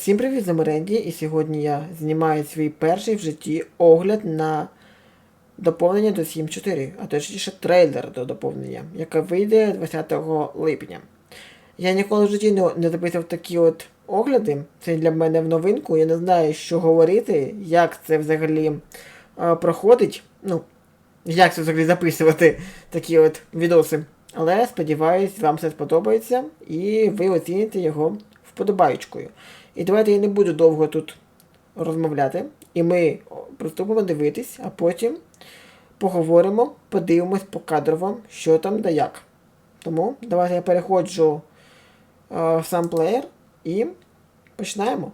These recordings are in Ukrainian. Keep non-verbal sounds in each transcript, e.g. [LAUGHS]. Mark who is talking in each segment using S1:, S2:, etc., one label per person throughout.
S1: Всім привіт, з Меренді, і сьогодні я знімаю свій перший в житті огляд на доповнення до 7.4, а точніше трейлер до доповнення, яке вийде 20 липня. Я ніколи в житті не, записав такі от огляди. Це для мене в новинку. Я не знаю, що говорити, як це взагалі е, проходить. Ну, як це взагалі записувати [LAUGHS] такі от відоси. Але сподіваюсь, вам все сподобається і ви оціните його вподобаючкою. І давайте я не буду довго тут розмовляти, і ми приступимо дивитись, а потім поговоримо, подивимось покадрово, що там да як. Тому давайте я переходжу е, в сам плеєр і починаємо.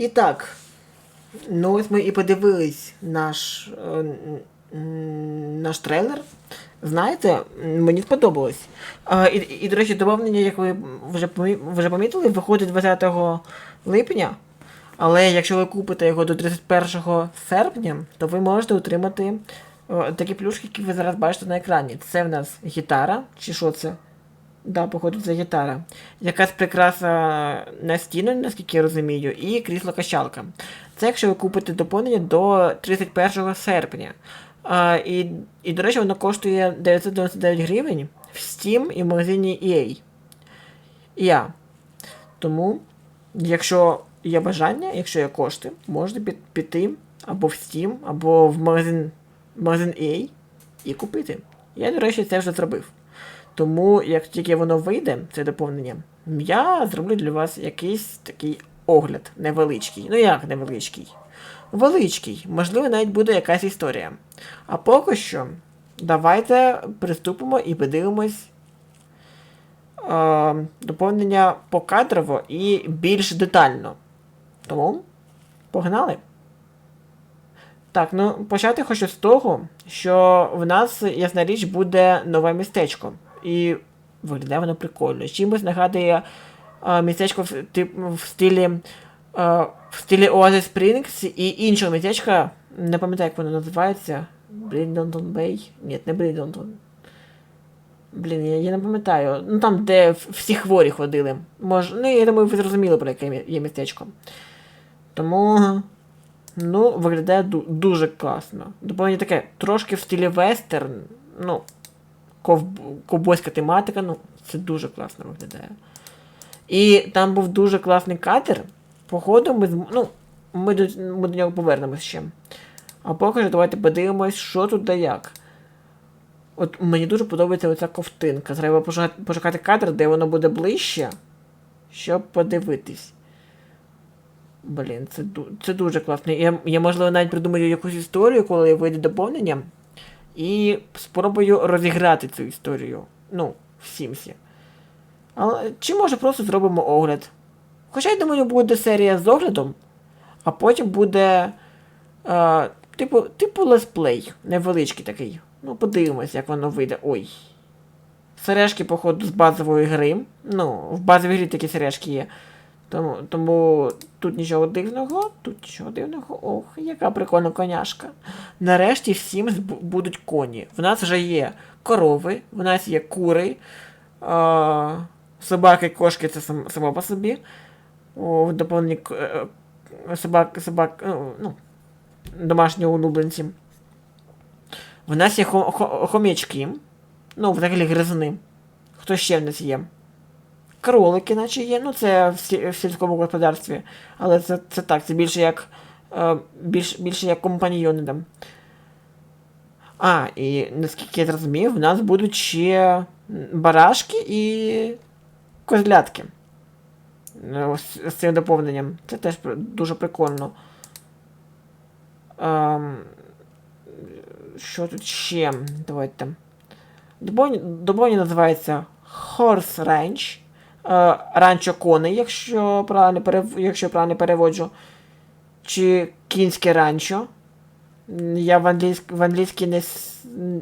S1: І так, ну ось ми і подивились наш, е, наш трейлер. Знаєте, мені сподобалось. А, і, і, до речі, доповнення, як ви вже, вже помітили, виходить 20 липня. Але якщо ви купите його до 31 серпня, то ви можете отримати е, такі плюшки, які ви зараз бачите на екрані. Це в нас гітара, чи що це? Да, походу, це гітара. Якась прикраса на стіну, наскільки я розумію, і крісло качалка. Це якщо ви купите доповнення до 31 серпня. А, і, і, до речі, воно коштує 999 гривень в Steam і в магазині EA. Я. Тому, якщо є бажання, якщо є кошти, можете під, піти або в Steam, або в магазин, магазин EA і купити. Я, до речі, це вже зробив. Тому, як тільки воно вийде, це доповнення, я зроблю для вас якийсь такий огляд невеличкий. Ну як невеличкий? Величкий, можливо, навіть буде якась історія. А поки що, давайте приступимо і подивимось е, доповнення покадрово і більш детально. Тому, погнали! Так, ну почати хочу з того, що в нас, ясна річ, буде нове містечко. І виглядає воно прикольно. Чимось нагадує а, містечко в, тип, в стилі а, в стилі Oasis Springs і іншого містечка, не пам'ятаю, як воно називається. Бріндонтон Бей? Ні, не Бріндонтон. Блін, я, я не пам'ятаю. Ну там, де всі хворі ходили. Мож... Ну, я думаю, ви зрозуміли, про яке є містечко. Тому. Ну, виглядає ду- дуже класно. Доповнення таке трошки в стилі вестерн. Ну. Ковбойська тематика, ну, це дуже класно виглядає. І там був дуже класний катер. Походу, ми, ну, ми, до, ми до нього повернемось ще. А поки що давайте подивимось, що тут да як. От мені дуже подобається оця ковтинка. Треба пошукати, кадр, де воно буде ближче, щоб подивитись. Блін, це, це дуже класно. Я, я, можливо, навіть придумаю якусь історію, коли вийде доповнення, і спробую розіграти цю історію. Ну, в Сімсі. Але чи може просто зробимо огляд? Хоча я думаю, буде серія з оглядом, а потім буде. Е, типу, типу летсплей, невеличкий такий. Ну, подивимось, як воно вийде. Ой. Сережки, походу, з базової гри. Ну, в базовій грі такі сережки є. Тому, тому тут нічого дивного, тут нічого дивного. Ох, яка прикольна коняшка. Нарешті всім будуть коні. В нас вже є корови, в нас є кури, а, собаки, кошки це сам, само по собі. О, в доповненні е, е, собак, собак, ну, ну, домашні улюбленці. В нас є хо- хо- хомячки. Ну, взагалі гризуни. Хто ще в нас є? Кролики, наче є. Ну, це в, сі- в сільському господарстві. Але це, це так, це більше як. Е, більш, більше як компаньйони там. А, і наскільки я зрозумів, в нас будуть ще барашки і козлятки. Ну, З, цим доповненням. Це теж дуже прикольно. Ем, що тут ще? Давайте. Добоні називається Horse Ranch. Ранчо коней, якщо правильно, перев... якщо правильно переводжу. Чи кінське ранчо. Я в, англійськ... в англійській не,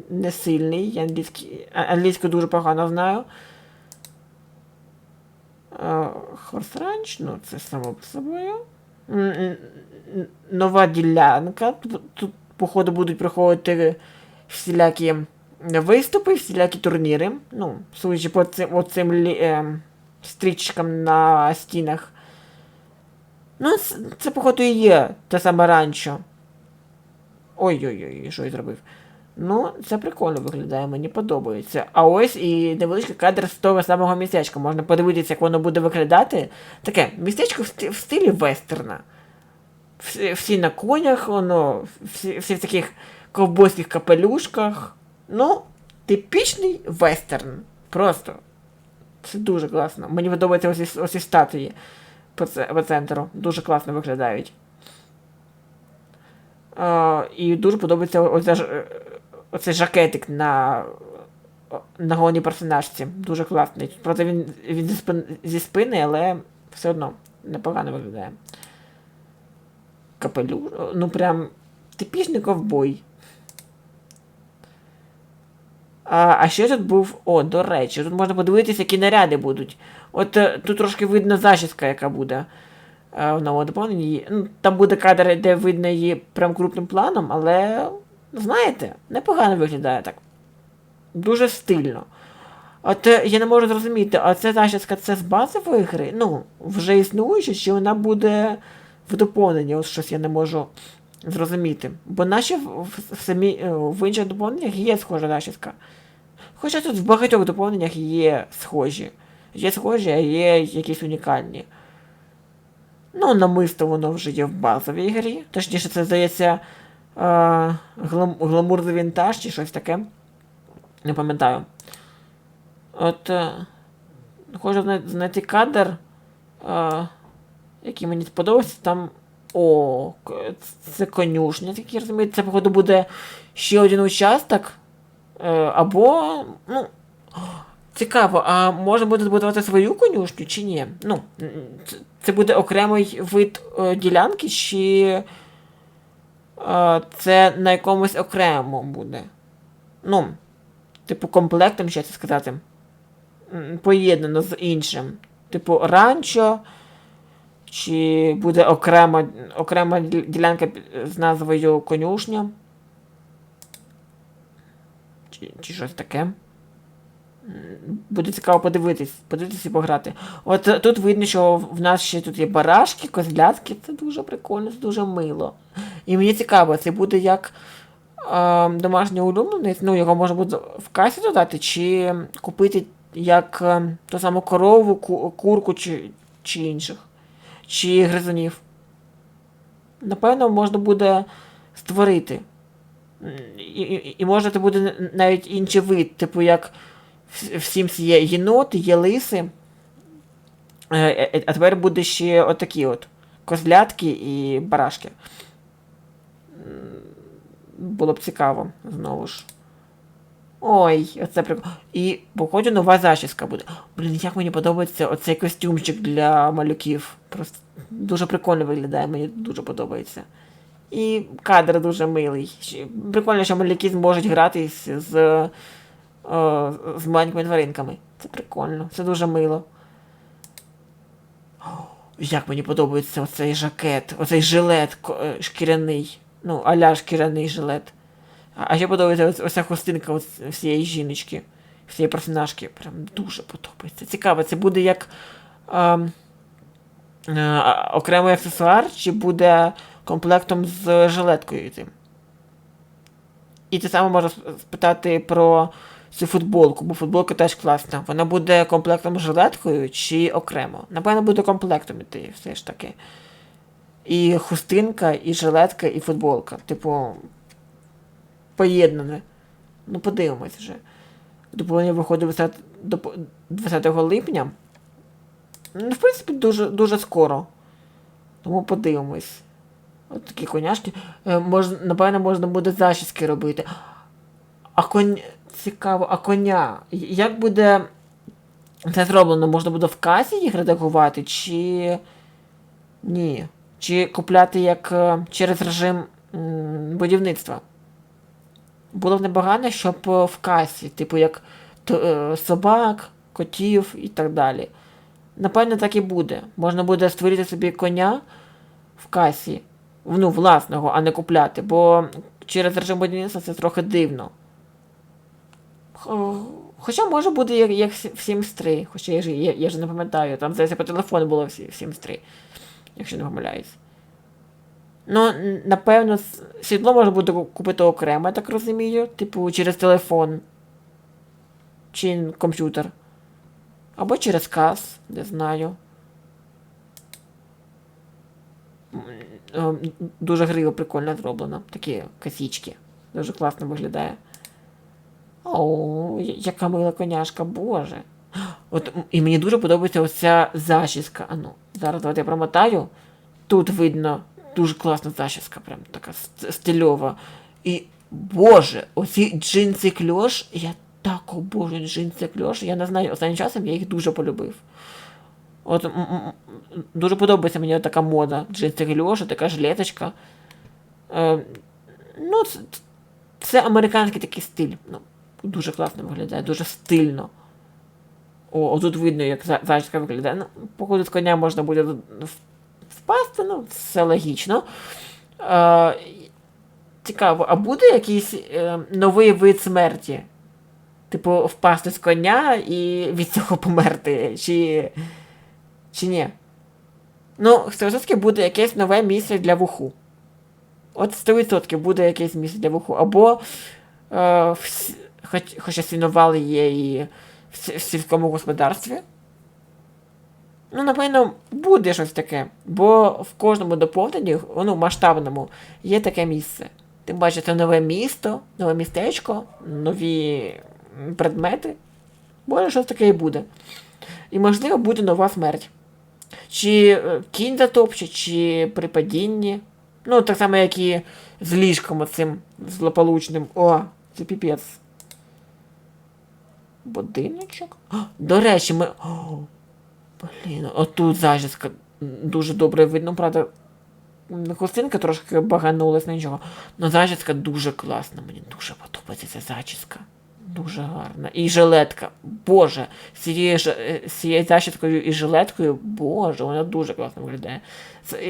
S1: не сильний. Я англійський... англійську дуже погано знаю. Хорс Ранч, ну це само по собою. Нова ділянка. Тут, тут, походу, будуть проходити всілякі виступи, всілякі турніри. Ну, судячи по цим, от цим е, стрічкам на стінах. Ну, це, походу, і є те саме ранчо. Ой-ой-ой, що я зробив. Ну, це прикольно виглядає, мені подобається. А ось і невеличкий кадр з того самого містечка. Можна подивитися, як воно буде виглядати. Таке містечко в стилі вестерна. Всі, всі на конях, воно, всі, всі в таких ковбойських капелюшках. Ну, типічний вестерн. Просто. Це дуже класно. Мені подобаються ось, ці- ось ці статуї по, по центру. Дуже класно виглядають. А, і дуже подобається оця, е, оцей жакетик на, на головній персонажці. Дуже класний. Правда, він, він зі, спин, зі спини, але все одно непогано виглядає. Капелюш. Ну прям типічний ковбой. А, а ще тут був. О, до речі, тут можна подивитися, які наряди будуть. От е, тут трошки видно зачіска, яка буде е, в новому доповненні. Ну, там буде кадр, де видно її прям крупним планом, але, знаєте, непогано виглядає так. Дуже стильно. От е, я не можу зрозуміти, а це зачіска це з базової гри? Ну, вже існуюча, чи вона буде в доповненні? Ось щось я не можу зрозуміти. Бо наче в, в, в, е, в інших доповненнях є схожа зачіска. Хоча тут в багатьох доповненнях є схожі. Є схожі, а є якісь унікальні. Ну, намисто воно вже є в базовій грі. Точніше, це здається е, глам, гламурний вінтаж чи щось таке. Не пам'ятаю. От. Е, хочу знайти кадр, е, який мені сподобався. Там. О, це конюшня, як я розумію. Це, походу, буде ще один участок. Е, або. Ну. Цікаво, а можна буде збудувати свою конюшню чи ні? Ну, це, буде окремий вид е, ділянки, чи е, це на якомусь окремому буде? Ну, типу, комплектом, ще це сказати. Поєднано з іншим. Типу, ранчо, чи буде окрема, окрема ділянка з назвою конюшня? Чи, щось таке? Буде цікаво подивитись, подивитись і пограти. От е, тут видно, що в нас ще тут є барашки, козлятки. Це дуже прикольно, це дуже мило. І мені цікаво, це буде як е, домашній улюбленець, ну його можна буде в касі додати, чи купити як е, ту саму корову, ку- курку чи, чи інших, чи гризунів. Напевно, можна буде створити. І, і, і може це буде навіть інший вид, типу як в, в Sims є єноти, є лиси. Е, е, А тепер буде ще отакі от козлятки і барашки. Було б цікаво, знову ж. Ой, оце прикольно. І походу нова зачіска буде. Блін, як мені подобається оцей костюмчик для малюків. Просто дуже прикольно виглядає, мені дуже подобається. І кадр дуже милий. Прикольно, що малюки зможуть гратись з, е, з маленькими тваринками. Це прикольно, це дуже мило. Як мені подобається оцей жакет, оцей жилет е, шкіряний. Ну, аля шкіряний жилет. А а ще подобається оця хустинка всієї жіночки, всієї персонажки. Прям дуже подобається. Цікаво, це буде як ем, е, а, окремий аксесуар, чи буде комплектом з жилеткою йти. І те саме можна спитати про цю футболку, бо футболка теж класна. Вона буде комплектом з жилеткою чи окремо. Напевно, буде комплектом іти, все ж таки. І хустинка, і жилетка, і футболка. Типу, поєднане. Ну, подивимось вже. Доповнення виходить 20, до 20 липня. Ну, в принципі, дуже, дуже скоро. Тому подивимось. От такі коняшки. Е, мож, напевно, можна буде зачіски робити. А конь. Цікаво, а коня. Як буде це зроблено? Можна буде в касі їх редагувати, чи. Ні. Чи купляти як е, через режим будівництва? Було б непогано, щоб е, в касі, типу як собак, котів і так далі. Напевно, так і буде. Можна буде створити собі коня в касі, ну, власного, а не купляти, бо через режим будівництва це трохи дивно. Хоча може бути як, як в Sims 3, хоча я ж, я, я ж не пам'ятаю, там здається по телефону було в Sims 3, якщо не помиляюсь. Ну, напевно, с- сідло можна буде купити окремо, я так розумію, типу через телефон чи комп'ютер. Або через кас, не знаю. М, ем, Дуже гриво прикольно зроблено. Такі косічки. Дуже класно виглядає. О, яка мила коняшка, боже. От і мені дуже подобається оця зачіска. А ну, зараз давайте я промотаю. Тут видно дуже класна зачіска, прям така стильова. І, боже, оці джинси кльош, я так обожнюю джинси кльош. Я не знаю, останнім часом я їх дуже полюбив. От м- м- дуже подобається мені така мода. Джинси кльош, така жилеточка. Е, ну, це, це американський такий стиль. Ну, дуже класно виглядає, дуже стильно. О, тут видно, як за- зачіска виглядає. Ну, походу, з коня можна буде впасти, ну, все логічно. Е, цікаво, а буде якийсь е, новий вид смерті? Типу, впасти з коня і від цього померти, чи, чи ні? Ну, 100% буде якесь нове місце для вуху. От 100% буде якесь місце для вуху. Або е, вс- хоч, хоча свінували є і в, в сільському господарстві. Ну, напевно, буде щось таке. Бо в кожному доповненні, ну, масштабному, є таке місце. Тим паче, це нове місто, нове містечко, нові предмети. Може, щось таке і буде. І, можливо, буде нова смерть. Чи е, кінь затопче, чи при падінні. Ну, так само, як і з ліжком оцим злополучним. О, це піпець. Будиночок? До речі, ми. О, блін, отут зачіска дуже добре видно, правда. м, Хустинка трошки баганулась, ну нічого. Ну, зачіска дуже класна, мені дуже подобається ця зачіска. Дуже гарна. І жилетка. Боже, з цією, е, з цією зачіскою і жилеткою, боже, вона дуже класно виглядає.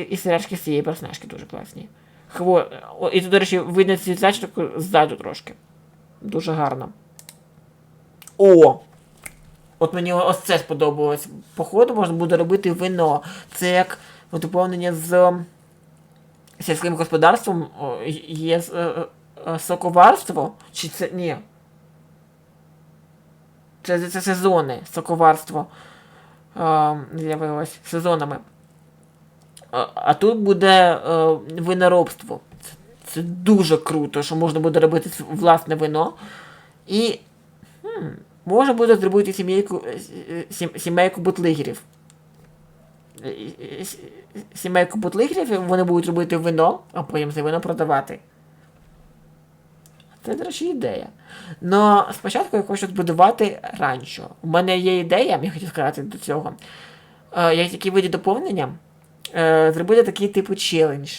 S1: І, сережки цієї персонажки дуже класні. Хво... І тут, до речі, видно цю зачіску ззаду трошки. Дуже гарно. О! От мені ось це сподобалось. Походу можна буде робити вино. Це як доповнення з сільським господарством є е, е, соковарство. Чи це. Ні. Це, це сезони, соковарство е, з'явилось сезонами. А, а тут буде е, виноробство. Це, це дуже круто, що можна буде робити власне вино. І хм, можна буде зробити сімейку, е, сім, сімейку бутлигерів. Е, е, Сімейку бутлигерів, вони будуть робити вино, а потім це вино продавати. Це, до речі, ідея. Но спочатку я хочу збудувати ранчо. У мене є ідея, я хотів сказати до цього. Е, як такі види доповнення, е, зробити такий типу челендж.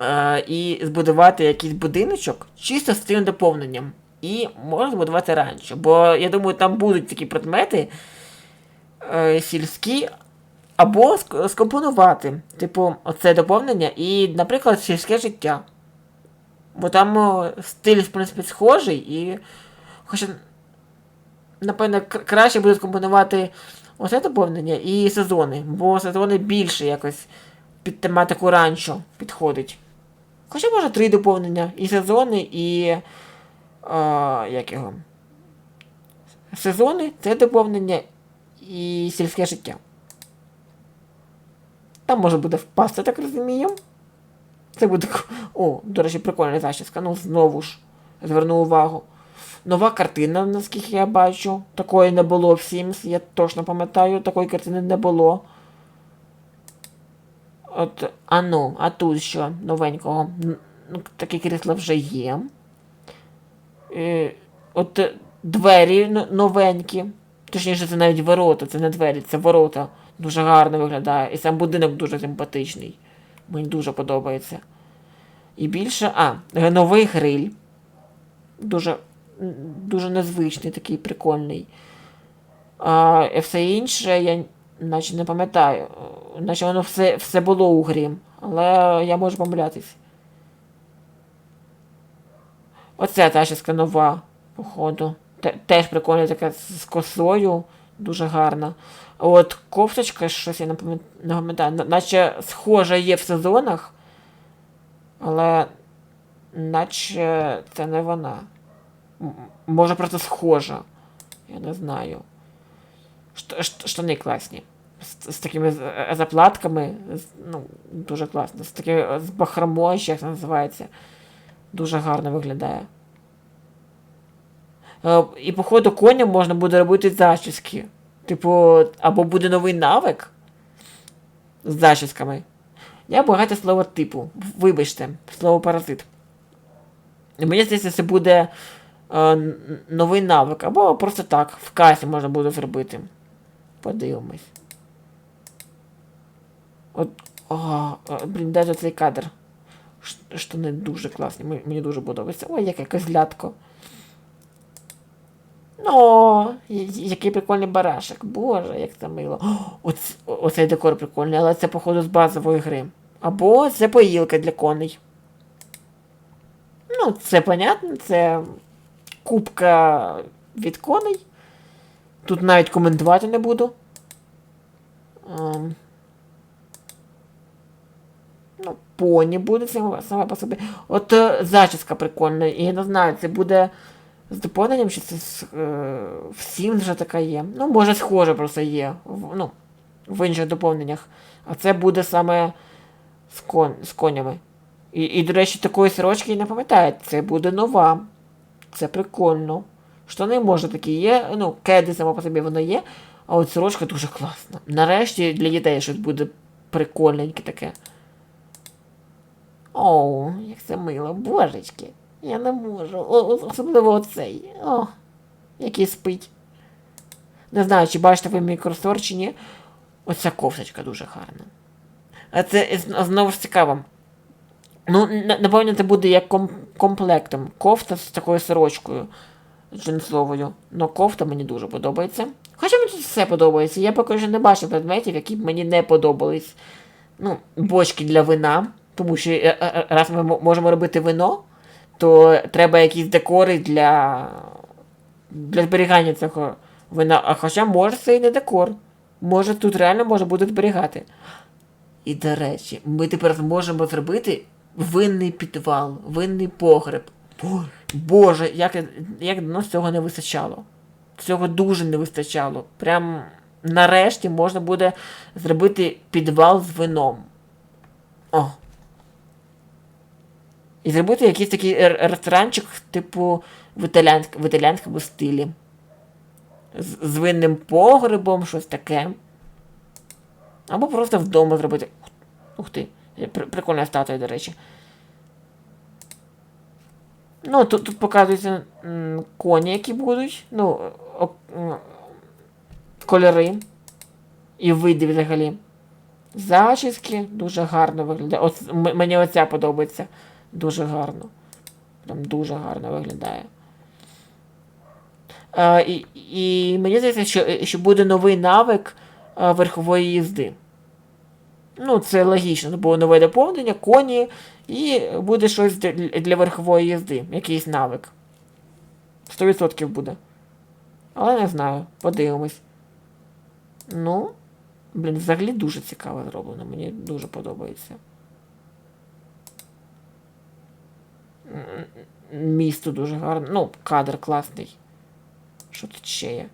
S1: Е, і збудувати якийсь будиночок чисто з цим доповненням. І можна збудувати ранчо. Бо я думаю, там будуть такі предмети сільські, або скомпонувати, типу, оце доповнення і, наприклад, сільське життя. Бо там стиль, в принципі, схожий, і. Хоча, напевно, краще буде скомпонувати оце доповнення і сезони, бо сезони більше якось під тематику ранчо підходить. Хоча може три доповнення, і сезони, і. А, як його? Сезони це доповнення і сільське життя. Там може буде впасти, так розумію. [LAUGHS] Це буде. О, до речі, прикольна зачіска. Ну, знову ж, зверну увагу. Нова картина, наскільки я бачу. Такої не було в Sims, я точно пам'ятаю, такої картини не було. От, а ну, а тут що новенького? Ну, таке крісло вже є. Е, от двері новенькі. Точніше, це навіть ворота, це не двері, це ворота. Дуже гарно виглядає. І сам будинок дуже симпатичний. Мені дуже подобається. І більше. А, новий гриль. Дуже, дуже незвичний, такий прикольний. А все інше я наче не пам'ятаю. Наче воно все, все було у грі. Але я можу помилятись. Оце та ще нова, походу. Теж прикольна така з косою, дуже гарна. От кофточка, щось я не пам'ятаю, наче схожа є в сезонах, але наче це не вона. Може просто схожа. Я не знаю. Шт- шт- Штани класні. З, з такими е, заплатками. з- Ну, дуже класно. З такими з бахромою, як це називається. Дуже гарно виглядає. Е, І, походу, коням можна буде робити зачіски. Типу, або буде новий навик з зачісками. Я багато слово типу. Вибачте, слово паразит. Мені здається, це буде е, новий навик, або просто так, в касі можна буде зробити. Подивимось. От. О, е, блін, ж цей кадр? Ш- Штани дуже класні, мені- мені дуже подобається. Ой, яке козлятко. Ну, який прикольний барашек. Боже, як це мило. Оц, оцей декор прикольний, але це, походу, з базової гри. Або це поїлка для коней. Ну, це понятно, це кубка від коней. Тут навіть коментувати не буду. Ем. Ну, поні буде саме по собі. От е, зачіска прикольна. І я не знаю, це буде з доповненням, чи це з, е, всім вже така є. Ну, може, схоже просто є. В, ну, в інших доповненнях. А це буде саме з, кон, з конями. І, і, до речі, такої сорочки не пам'ятаю. Це буде нова. Це прикольно. Штани може такі є. Ну, кеди само по собі воно є. А от сорочка дуже класна. Нарешті для дітей щось буде прикольненьке таке. Оу, як це мило, божечки. Я не можу. Особливо оцей. О, який спить. Не знаю, чи бачите ви мій курсор, чи ні. Оця кофточка дуже гарна. А це знову ж цікаво. Ну, напевно, це буде як ком- комплектом. Кофта з такою сорочкою джинсовою. Ну, кофта мені дуже подобається. Хоча мені тут все подобається. Я поки що не бачив предметів, які б мені не подобались. Ну, бочки для вина. Тому що е, е, е, раз ми можемо робити вино, то треба якісь декори для, для зберігання цього вина. А хоча може це і не декор. Може тут реально може бути зберігати. І до речі, ми тепер зможемо зробити винний підвал, винний погреб. Боже, як, як давно цього не вистачало. Цього дуже не вистачало. Прям нарешті можна буде зробити підвал з вином. О. І зробити якийсь такий ресторанчик, типу в, італіянськ, в італіянському стилі. З, з винним погребом, щось таке. Або просто вдома зробити. Ух ти, при- прикольна статуя, до речі. Ну, тут, тут показуються коні, які будуть. Ну, о, м, кольори. І види взагалі. Зачіски дуже гарно виглядає. Мені оця подобається. Дуже гарно. Прям дуже гарно виглядає. А, і, і мені здається, що, що буде новий навик а, верхової їзди. Ну, це логічно, бо нове доповнення, коні, і буде щось для, для верхової їзди, якийсь навик. 100% буде. Але не знаю, подивимось. Ну, блін, взагалі дуже цікаво зроблено, мені дуже подобається. Місто дуже гарне. Ну, кадр класний. Що тут ще є?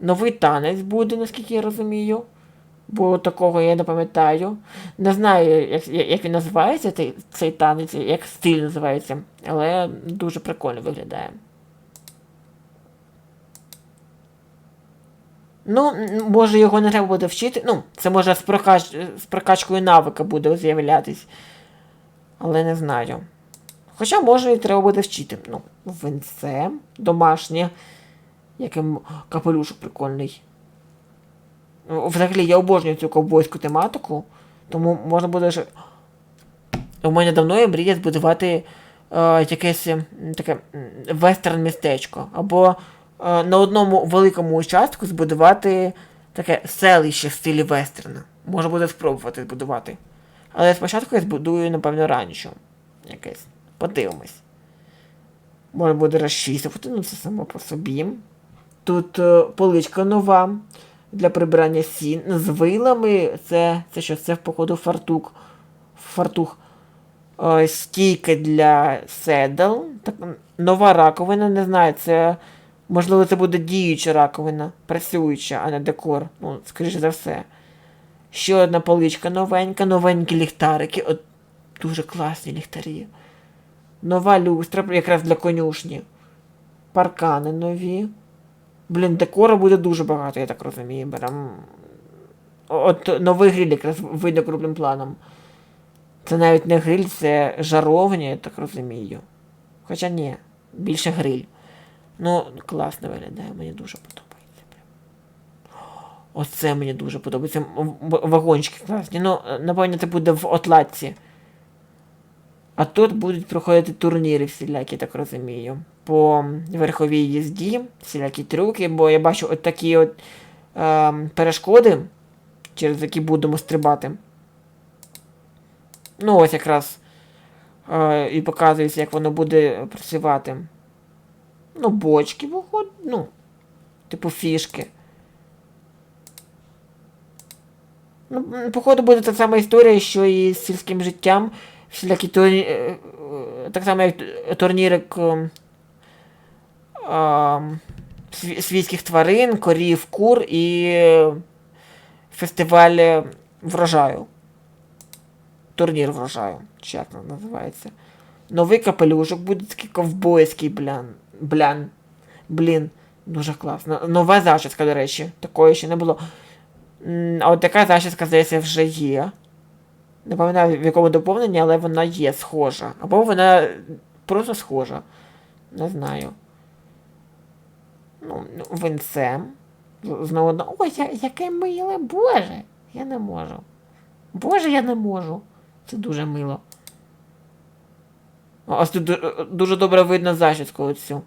S1: Новий танець буде, наскільки я розумію. Бо такого я не пам'ятаю. Не знаю, як, як він називається, цей, цей танець, як стиль називається, але дуже прикольно виглядає. Ну, може його не треба буде вчити. Ну, це може з, прокач... з прокачкою навика буде з'являтись. Але не знаю. Хоча, може, і треба буде вчити. Ну, винце домашнє. Яким капелюшок прикольний. Взагалі, я обожнюю цю ковбойську тематику, тому можна буде ж. У мене давно є мрія збудувати е, якесь таке вестерн-містечко. Або е, на одному великому участку збудувати таке селище в стилі вестерна. Можна буде спробувати збудувати. Але спочатку я збудую, напевно, ранчо. Якесь. Подивимось. Можна буде розчісувати, ну це само по собі. Тут е, поличка нова для прибирання сін з вилами. Це, це що? Це, походу, фартук. Фартух. Е, стійка для седл. Так, нова раковина, не знаю, це. Можливо, це буде діюча раковина, працююча, а не декор. Ну, скоріше за все. Ще одна поличка новенька, новенькі ліхтарики. От, дуже класні ліхтарі. Нова люстра, якраз для конюшні. Паркани нові. Блін, декора буде дуже багато, я так розумію. Прям... От новий гриль якраз вийде крупним планом. Це навіть не гриль, це жаровня, я так розумію. Хоча ні, більше гриль. Ну, класно виглядає, мені дуже подобається. Оце мені дуже подобається. Вагончики класні. Ну, напевно, це буде в Отлатці. А тут будуть проходити турніри всілякі, так розумію. По верховій їзді, всілякі трюки, бо я бачу от такі от е, перешкоди, через які будемо стрибати. Ну, ось якраз е, і показується, як воно буде працювати. Ну, бочки, виходить, ну, типу фішки. Ну, походу, буде та сама історія, що і з сільським життям. Всілякі турні... так само, як турнірик е, а, сві- свійських тварин, корів, кур і фестиваль врожаю. Турнір врожаю, він називається. Новий капелюшок буде такий ковбойський, блян. Блян. Блін, дуже класно. Нова зачіска, до речі, такої ще не було. А от така зачіска, здається, вже є. Не пам'ятаю, в якому доповненні, але вона є схожа. Або вона просто схожа. Не знаю. Ну, ну, винце. З- Знову одно. Ой, я, яке миле, Боже! Я не можу. Боже, я не можу. Це дуже мило. Ось тут дуже добре видно зачіску оцю.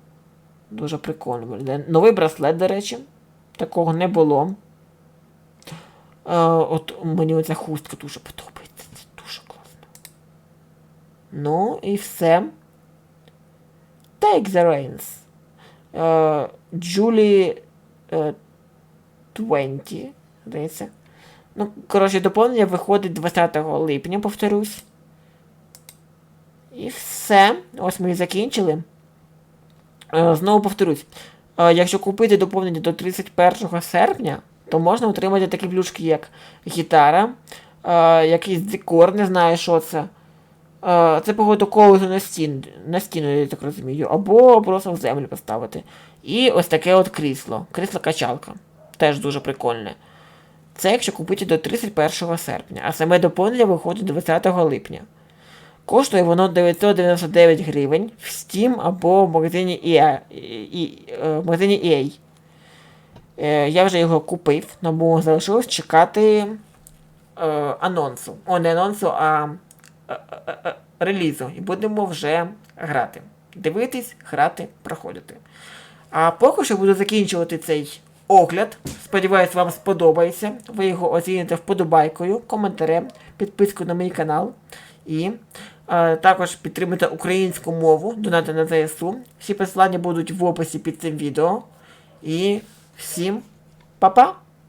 S1: Дуже прикольно. Новий браслет, до речі. Такого не було. Е, от мені оця хустка дуже подобається. Ну і все. Take the reins. Е, Julie 20, здається. Ну, коротше, доповнення виходить 20 липня, повторюсь. І все. Ось ми і закінчили. Е, Знову повторюсь. Е, якщо купити доповнення до 31 серпня, то можна отримати такі плюшки, як гітара, е, якийсь декор, не знаю, що це. Е, це походу колесо на, стін, на стіну, я так розумію, або просто в землю поставити. І ось таке от крісло. Крісло-качалка. Теж дуже прикольне. Це якщо купити до 31 серпня, а саме доповнення виходить 20 липня. Коштує воно 999 гривень в Steam або в магазині EA. Е, в магазині EA. Е, я вже його купив, тому залишилось чекати е, анонсу. О, не анонсу, а релізу. І будемо вже грати. Дивитись, грати, проходити. А поки що буду закінчувати цей огляд. Сподіваюсь, вам сподобається. Ви його оціните вподобайкою, коментарем, підпискою на мій канал. І е, також підтримуйте українську мову, донати на ЗСУ. Всі посилання будуть в описі під цим відео. І всім па-па!